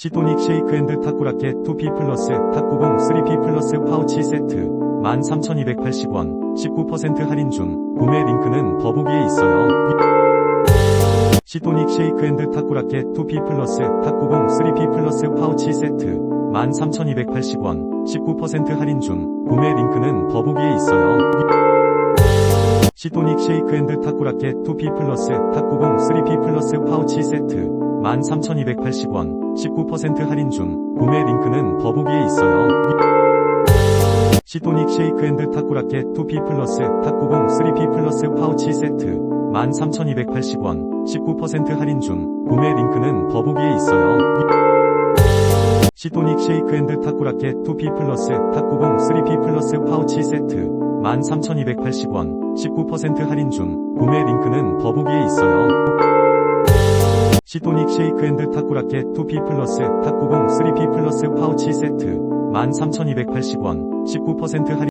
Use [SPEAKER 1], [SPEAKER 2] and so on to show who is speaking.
[SPEAKER 1] 시토닉 쉐이크 앤드 타쿠라켓 2P 플러스 탁구공 3P 플러스 파우치 세트. 13,280원. 19% 할인 중 구매 링크는 더보기에 있어요. 시토닉 쉐이크 앤드 타쿠라켓 2P 플러스 탁구공 3P 플러스 파우치 세트. 13,280원. 19% 할인 중 구매 링크는 더보기에 있어요. 시토닉 쉐이크 앤드 타쿠라켓 2P 플러스 탁구공 3P 플러스 파우치 세트 13,280원 19% 할인 중 구매 링크는 더보기에 있어요. 시토닉 쉐이크 앤드 타쿠라켓 2P 플러스 탁구공 3P 플러스 파우치 세트 13,280원 19% 할인 중 구매 링크는 더보기에 있어요. 시토닉 쉐이크 앤드 타쿠라켓 2P 플러스 탁구공 3P 플러스 파우치 세트 13,280원 19% 할인 중 구매 링크는 더보기에 있어요. 시토닉 쉐이크 앤드 타쿠라켓 2P 플러스 탁구공 3P 플러스 파우치 세트. 13,280원. 19% 할인